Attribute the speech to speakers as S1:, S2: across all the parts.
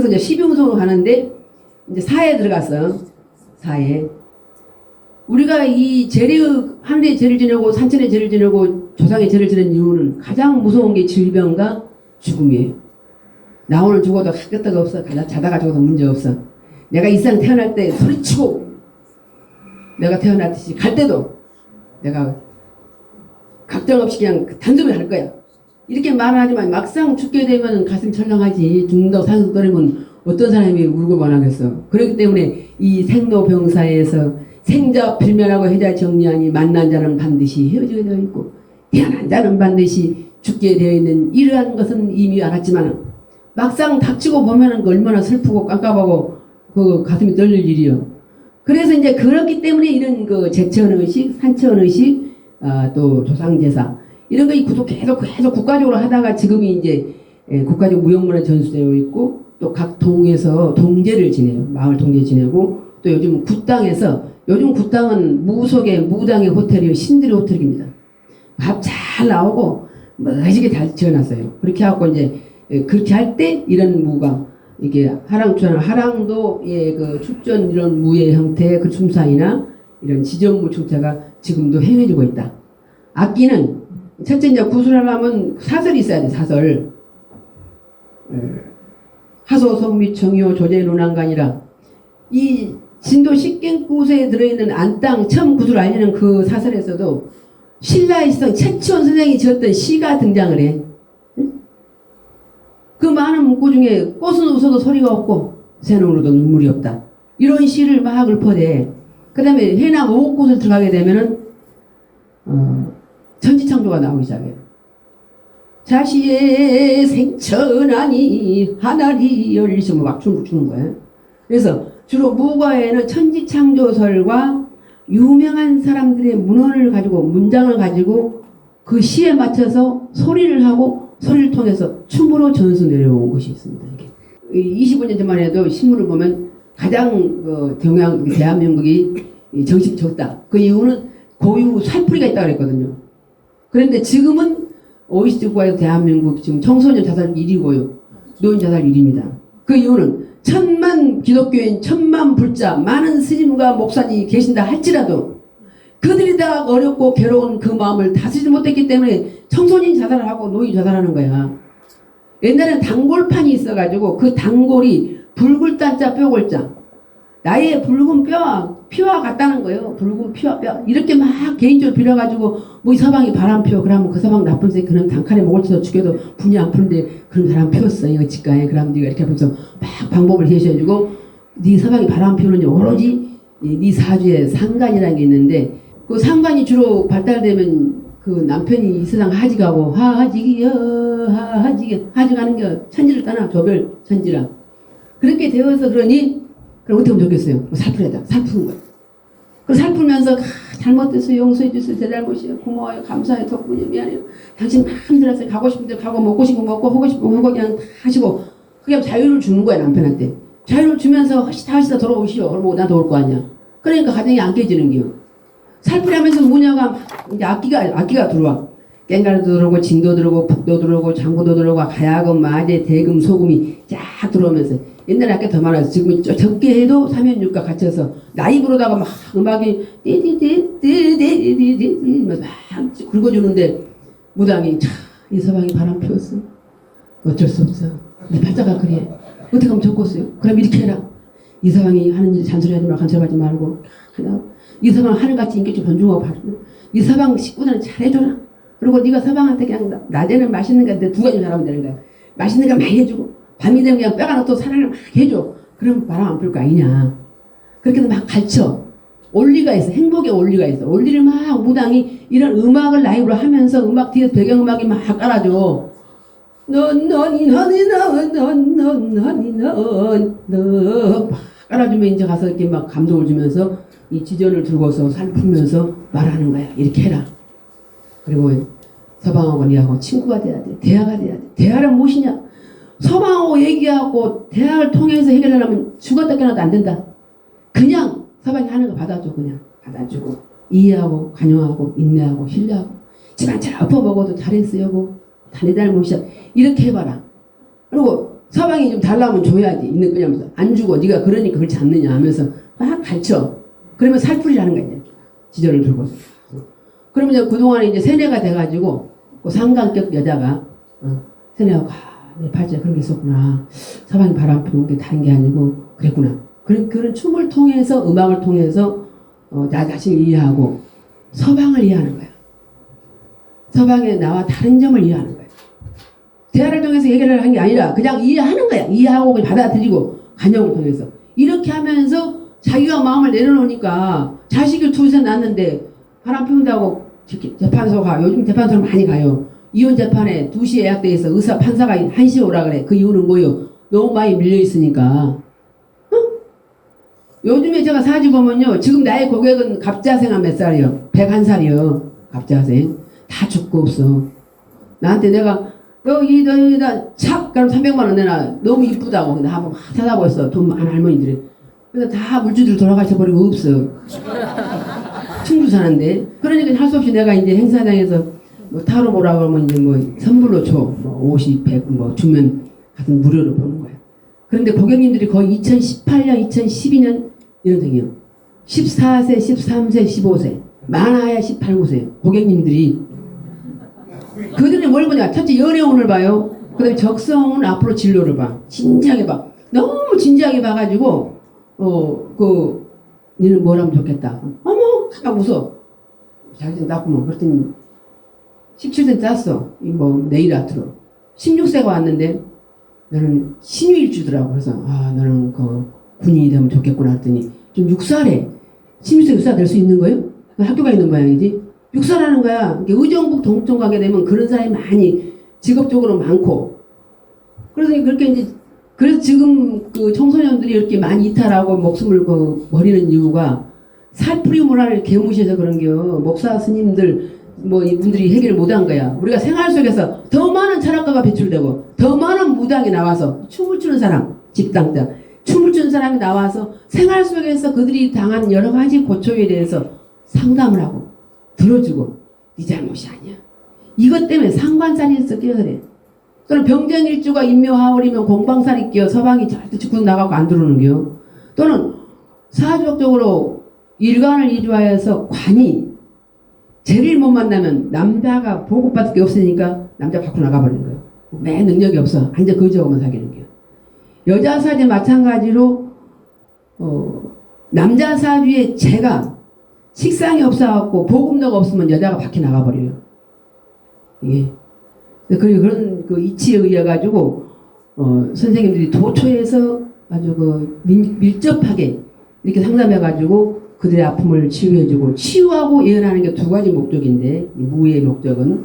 S1: 그래서 이제 12운송으로 가는데 이제 사에 들어갔어. 사에. 우리가 이 재례의 하늘의 죄를 지내고 산천의 죄를 지내고 조상의 죄를 지는 이유는 가장 무서운 게 질병과 죽음이에요. 나 오늘 죽어도 할 것도 없어. 자다가 죽어도 문제 없어. 내가 이 세상 태어날 때 소리치고 내가 태어났듯이 갈 때도 내가 걱정 없이 그냥 단숨에 할 거야. 이렇게 말하지만 막상 죽게 되면 가슴 철렁하지. 죽는다고 떨으면 어떤 사람이 울고 원하겠어. 그렇기 때문에 이 생로병사에서 생자 필면하고 해자 정리하니 만난 자는 반드시 헤어지게 되어 있고 태어난 자는 반드시 죽게 되어 있는 이러한 것은 이미 알았지만 막상 닥치고 보면은 그 얼마나 슬프고 깜깜하고 그 가슴이 떨릴 일이요. 그래서 이제 그렇기 때문에 이런 그 제천의식, 산천의식, 아, 또 조상제사 이런 거 계속 계속 국가적으로 하다가 지금이 이제 예, 국가적 무형문화 전수되어 있고 또 각 동에서 동제를 지내요. 마을 동제 지내고 또 요즘 굿당에서 요즘 굿당은 무속의 무당의 호텔이요. 신들의 호텔입니다. 밥 잘 나오고 멋지게 잘 지어놨어요. 그렇게 하고 이제 예, 그렇게 할 때 이런 무가 이게 하랑처럼 하랑도 예, 그 축전 이런 무의 형태 그 춤사이나 이런 지정무 축제가 지금도 행해지고 있다. 악기는 첫째 이제 구슬하려면 사설이 있어야 돼 사설. 예. 하소 성미 청요 조제 논안간이라 이 진도 식갱구세에 들어있는 안땅 첨 구슬 알리는 그 사설에서도 신라의 시성 최치원 선생이 지었던 시가 등장을 해. 그 많은 문구 중에 꽃은 웃어도 소리가 없고 새는 울어도 눈물이 없다. 이런 시를 막 읊어대. 그 다음에 해남 오곡꽃을 들어가게 되면은 어, 천지창조가 나오기 시작해요. 자시의 생천하니 하나리 열리시면 막 추는 거예요. 그래서 주로 무과에는 천지창조설과 유명한 사람들의 문헌을 가지고 문장을 가지고 그 시에 맞춰서 소리를 하고 소리를 통해서 춤으로 전수 내려온 것이 있습니다. 이게 25년 전만 해도 신문을 보면 가장 그 동양 대한민국이 이 정식 적다. 그 이유는 고유 살풀이가 있다고 그랬거든요. 그런데 지금은 OECD 국가에서 대한민국 지금 청소년 자살 1위고요. 노인 자살 1위입니다. 그 이유는 천만 기독교인, 천만 불자, 많은 스님과 목사님이 계신다 할지라도 그들이 다 어렵고 괴로운 그 마음을 다스리지 못했기 때문에 청소년 자살을 하고 노인 자살하는 거야. 옛날엔 단골판이 있어가지고 그 단골이 붉을단자 뼈골자 나의 붉은 뼈와 피와 같다는 거예요. 붉은 피와 뼈. 이렇게 막 개인적으로 빌어가지고 뭐 이 서방이 바람 피워. 그러면 그 서방 나쁜 새 그런 단칼에 목을 쳐서 죽여도 분이 안 푸는데 그런 사람 피웠어 이거 직가에. 그럼 네가 이렇게 하면서 막 방법을 제시해주고 네 서방이 바람 피우는 오로지 이네 사주에 상관이라는 게 있는데 그 상관이 주로 발달되면 그 남편이 이 세상 하직하고 하직이여 하직이 하직하는 게 천지를 떠나 조별 천지라. 그렇게 되어서 그러니 그럼 어떻게 하면 좋겠어요? 뭐 살풀에다 살푸는 거야. 그 살풀면서 아, 잘못돼서 용서해 주세요. 제 잘못이에요. 고마워요. 감사해요. 덕분에 미안해요. 당신 마음대로 하세요. 가고 싶은 대로 가고 먹고 싶은 거 먹고 하고 싶은 거 그냥 다 하시고 그게 자유를 주는 거야 남편한테. 자유를 주면서 하시다 하시다 돌아오시오. 그러면 나도 올 거 아니야. 그러니까 가정이 안 깨지는 게요. 살풀이 하면서 막 이제 악기가 악기가 들어와. 깽가루도 들어오고 진도 들어오고 북도 들어오고 장구도 들어오고 가야금 마제 대금 소금이 쫙 들어오면서 옛날에 아까 더 많아서 지금 좀 적게 해도 삼연육과 같이서 라이브로다가 막 음악이 띠디디디디디디디 막 긁어주는데 무당이 참이 서방이 바람 피웠어 어쩔 수 없어. 내 팔자가 그래. 어떻게 하면 좋겠어요? 그럼 이렇게 해라. 이 서방이 하는 일 잔소리하지 말고 간섭하지 말고. 그다음 이 서방 하늘같이 인기 좀 존중하고 바르고 이 서방 식구들은 잘해줘라. 그리고 네가 서방한테 그냥 나- 낮에는 맛있는 건데 두 가지 잘하면 되는 거야. 맛있는 거 많이 해주고 밤이 되면 그냥 뼈가 또 사랑을 막 해줘. 그럼 바람 안 불 거 아니냐. 그렇게 막 가르쳐. 원리가 있어. 행복의 원리가 있어. 원리를 막 무당이 이런 음악을 라이브로 하면서 음악 뒤에 배경음악이 막 깔아줘. 넌, 너니, 너니, 넌, 넌, 넌, 너니, 넌, 넌. 막 깔아주면 이제 가서 이렇게 막 감동을 주면서 이 지전을 들고서 살 풀면서 말하는 거야. 이렇게 해라. 그리고 니하고 친구가 돼야 돼. 대화가 돼야 돼. 대화는 무엇이냐? 서방하고 얘기하고 대화를 통해서 해결하려면 죽었다 깨어나도 안 된다. 그냥 서방이 하는 거 받아줘 그냥. 받아주고 이해하고 관용하고 인내하고 신뢰하고. 집안 잘 엎어먹어도 잘했어 여보 다 내 잘못이야 이렇게 해봐라. 그리고 서방이 좀 달라면 줘야지. 있는 거냐면서. 안 주고 네가 그러니까 그렇지 않느냐 하면서 막 가르쳐. 그러면 살풀이라는 거야 이제 지절을 들고. 그러면 이제 그동안에 이제 세뇌가 돼가지고 그 상관격 여자가 어, 세뇌하고 아, 내 팔자에 그런 게 있었구나 서방이 바람 피운 게 다른 게 아니고 그랬구나 그런, 그런 춤을 통해서 음악을 통해서 어, 나 자신을 이해하고 서방을 이해하는 거야 서방의 나와 다른 점을 이해하는 거야 대화를 통해서 얘기를 한 게 아니라 그냥 이해하는 거야. 이해하고 그냥 받아들이고 간영을 통해서 이렇게 하면서 자기가 마음을 내려놓으니까 자식을 둘셋 낳았는데 바람 피운다고 재- 재판소 가. 요즘 재판소를 많이 가요. 이혼 재판에 2시에 예약돼 있어. 의사 판사가 1시에 오라 그래. 그 이유는 뭐예요? 너무 많이 밀려 있으니까. 어? 요즘에 제가 사지 보면요. 지금 나의 고객은 갑자생 한 몇 살이요? 101살이요. 갑자생. 다 죽고 없어. 나한테 내가 여기 너희다 착 그럼 300만 원 내놔 너무 이쁘다고 근데 한번 막 찾아보았어 돈 많은 할머니들이 그래서 다 물주들 돌아가셔 버리고 없어 충주 사는데 그러니까 할 수 없이 내가 이제 행사장에서 뭐 타로 보라 그러면 이제 뭐 선물로 줘 뭐 50, 100, 뭐 주면 가서 무료로 보는 거야 그런데 고객님들이 거의 2018년, 2012년 이런생이요 14세, 13세, 15세 많아야 18, 9세 고객님들이 그들이 뭘 보냐? 첫째 연애운을 봐요. 그 다음에 적성은 앞으로 진로를 봐. 진지하게 봐. 너무 진지하게 봐가지고 어 그 니는 뭘 하면 좋겠다. 어머 딱 웃어. 자기 낳고만 그랬더니 17세 짰어. 이뭐 네일 아트로. 16세가 왔는데 너는 신유일 주더라고. 그래서 아 너는 그 군인이 되면 좋겠구나 했더니 좀 육사래. 16세 육사 될 수 있는 거예요? 학교가 있는 모양이지. 육사라는 거야. 의정부 동쪽 가게 되면 그런 사람이 많이 직업적으로 많고. 그래서 그렇게 이제 그래서 지금 그 청소년들이 이렇게 많이 이탈하고 목숨을 그 버리는 이유가 문화를 개무시해서 그런겨. 목사 스님들 뭐 이분들이 해결 못한 거야. 우리가 생활 속에서 더 많은 철학가가 배출되고 더 많은 무당이 나와서 춤을 추는 사람, 집당자, 춤을 추는 사람이 나와서 생활 속에서 그들이 당한 여러 가지 고초에 대해서 상담을 하고 들어주고 네 잘못이 아니야. 이것 때문에 상관살이 섞여 그래. 또는 병정일주가 인묘하월이면 공방살이 끼어 서방이 절대 죽고 나가고 안 들어오는겨. 또는 사주적으로 일간을 이주하여서 관이 죄를 못 만나면 남자가 보고받을 게 없으니까 남자 밖으로 나가버리는 거예요. 매 능력이 없어. 완전 거지하고만 사귀는 거예요. 여자 사주 마찬가지로 어, 남자 사주의 죄가 식상이 없어갖고 보금도가 없으면 여자가 밖에 나가버려요. 예. 그리고 그런 그 이치에 의해 가지고 어, 선생님들이 도초에서 아주 그 민- 밀접하게 이렇게 상담해 가지고 그들의 아픔을 치유해주고 치유하고 예언하는 게 두 가지 목적인데 이 무의 목적은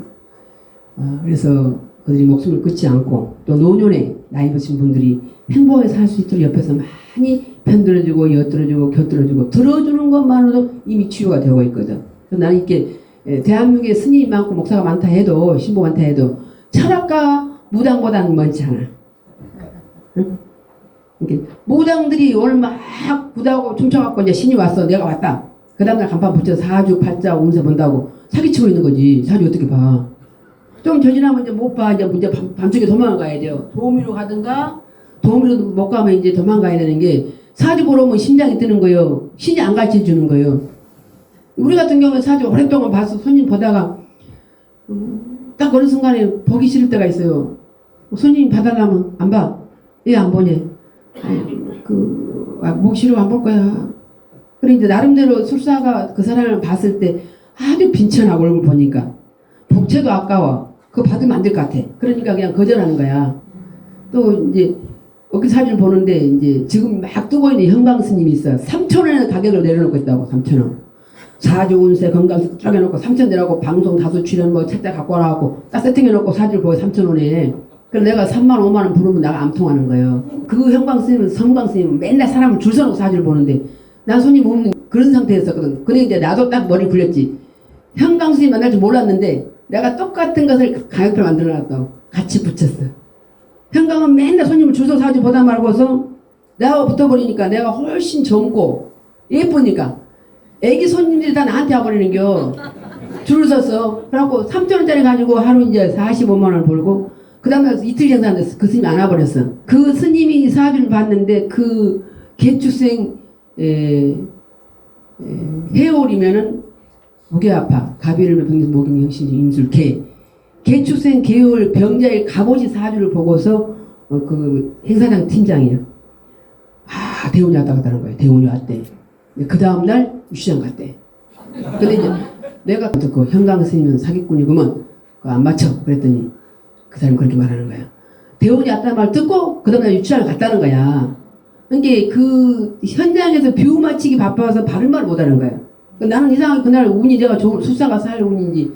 S1: 어, 그래서 그들이 목숨을 끊지 않고 또 노년에 나이 드신 분들이 행복하게 살 수 있도록 옆에서 많이 편들어주고 엿들어주고 곁들어주고 들어주는 것만으로도 이미 치유가 되고 있거든. 나는 이렇게 예, 대한민국에 스님이 많고 목사가 많다 해도 신부 많다 해도 철학과 무당보다는 멀지 않아. 응? 무당들이 오늘 막 구다고 춤춰갖고 이제 신이 왔어. 내가 왔다. 그 다음날 간판 붙여서 사주, 팔자, 운세 본다고 사기치고 있는 거지. 사주 어떻게 봐. 좀 저지나면 이제 못 봐. 이제 이제 밤, 밤중에 도망가야 돼요. 도우미로 가든가 도우미로 못 가면 이제 도망가야 되는 게 사주 보러 오면 심장이 뜨는 거예요. 신이 안 가르쳐 주는 거예요. 우리 같은 경우는 사주 오랫동안 봐서 손님 보다가 음, 딱 어느 순간에 보기 싫을 때가 있어요. 손님 봐달라면 안 봐. 왜 안 보냐. 그, 아, 목 싫어 안볼 거야. 그래 이제 나름대로 술사가 그 사람을 봤을 때 아주 빈천하고 얼굴 보니까 복채도 아까워. 그거 받으면 안 될 것 같아. 그러니까 그냥 거절하는 거야. 또 이제 어깨 사진을 보는데 이제 지금 막 뜨고 있는 현강 스님이 있어. 3천 원의 가격을 내려놓고 있다고 3천 원. 사주 운세 건강식 쫙 해놓고 3천 내라고 방송 다수 출연 뭐 책자 갖고 와라고 딱 세팅해놓고 사진을 보여 3천 원에. 그래서 내가 3만 5만 원 부르면 나가 안 통하는 거예요. 그 현광 스님은 성광 스님은 맨날 사람을 줄 서놓고 사진을 보는데 난 손님 없는 그런 상태였었거든. 그래 이제 나도 딱 머리 굴렸지. 현광 스님 만날 줄 몰랐는데 내가 똑같은 것을 가격표를 만들어놨다고 같이 붙였어. 현강은 맨날 손님을 줄서 사지 보다 말고서 내가 붙어버리니까 내가 훨씬 젊고 예쁘니까 애기 손님들이 다 나한테 와버리는겨. 줄을 섰어. 그래갖고 3천원짜리 가지고 하루 이제 45만원 벌고 그 다음에 이틀 정산됐어. 그 스님이 안 와버렸어. 그 스님이 사주를 봤는데 그 개축생 에, 에, 해올이면은 목이 아파. 가비를 병신 목이 형신지 임술 개. 개축생 개월 병자의 갑오지 사주를 보고서 어, 그 행사장 팀장이에요. 아 대운이 왔다 갔다는 거예요. 대운이 왔대. 그 다음 날 유시장 갔대. 근데 이제 내가 듣고 현강 스님은 사기꾼이구먼. 안 맞춰. 그랬더니 그 사람이 그렇게 말하는 거야. 대운이 왔다는 말 듣고 그 다음날 유치장을 갔다는 거야. 그러니까 그 현장에서 뷰 맞히기 바빠서 말을 못하는 거야. 그러니까 나는 이상하게 그날 운이 내가 좋은 술상 가서 할 운인지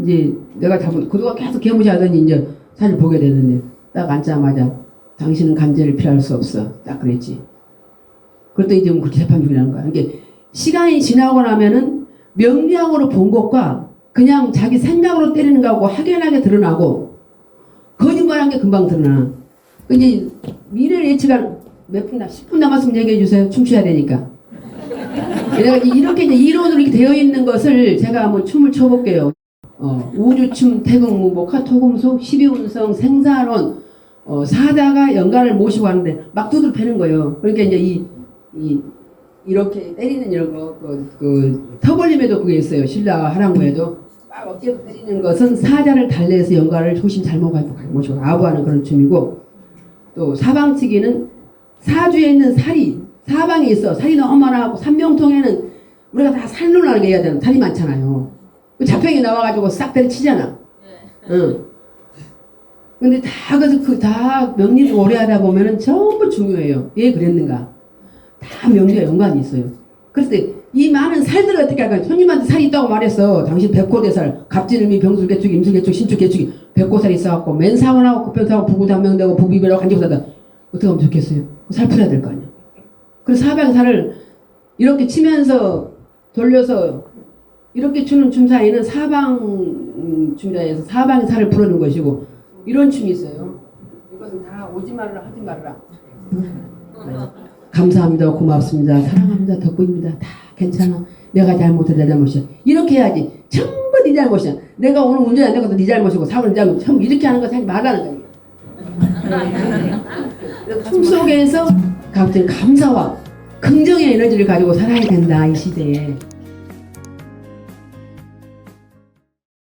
S1: 이제 내가 잡은 그동안 계속 개무시하더니 이제 사실 보게 되는데 딱 앉자마자 당신은 간제를 피할 수 없어. 딱 그랬지. 그랬더니 이제 뭐 그렇게 재판 중이라는 거야. 그러니까 시간이 지나고 나면은 명리학으로 본 것과 그냥 자기 생각으로 때리는 거하고 확연하게 드러나고 거짓말한 게 금방 드러나. 그 이제 미래를 예측한 몇분 남, 10분 남았으면 얘기해 주세요. 춤춰야 되니까. 이렇게 이제 이론으로 이렇게 되어 있는 것을 제가 한번 춤을 춰볼게요. 어, 우주춤, 태극무복, 카토금속, 12운성, 생사론, 어, 사자가 연간을 모시고 하는데 막 두드려 패는 거예요. 그러니까 이제 이, 이, 이렇게 때리는 이런 거, 그, 그 터벌림에도 그게 있어요. 신라 하랑구에도 막 어깨로 때리는 것은 사자를 달래서 연가를 조심 잘못 가지고 모시고 아부하는 그런 춤이고 또 사방치기는 사주에 있는 살이 사방에 있어 살이 너무 많아갖고 삼명통에는 우리가 다 살로라는 게 해야 되는 살이 많잖아요. 그 자평이 나와가지고 싹 때려치잖아. 응. 근데 다 그래서 그 다 명리를 오래 하다 보면은 전부 중요해요. 왜 그랬는가? 다 명리와 연관이 있어요. 그래서 이 많은 살들을 어떻게 할까? 손님한테 살이 있다고 말했어. 당신 백호대살, 갑진음이 병술 개축, 임술 개축, 신축 개축이 백호살이 있어갖고 맨상원하고 급변사하고 부구단명되고 부비별하고 간직사다. 어떻게 하면 좋겠어요? 살 풀어야 될 거 아니야. 그래서 사방살을 이렇게 치면서 돌려서 이렇게 추는 춤 사이는 사방 음, 춤이라 해서 사방의 살을 풀어는 것이고 이런 춤이 있어요. 이것은 다 오지 말라 하지 말라. 감사합니다. 고맙습니다. 사랑합니다. 덕분입니다. 다 괜찮아. 내가 잘못해 내 잘못이야. 이렇게 해야지. 전부 네 잘못이야. 내가 오늘 운전이 안 되고도 네 잘못이고 사고는 네 잘못. 전부 이렇게 하는 거 사실 말하는 거야. 춤 속에서 갑자기 감사와 긍정의 에너지를 가지고 살아야 된다 이 시대에.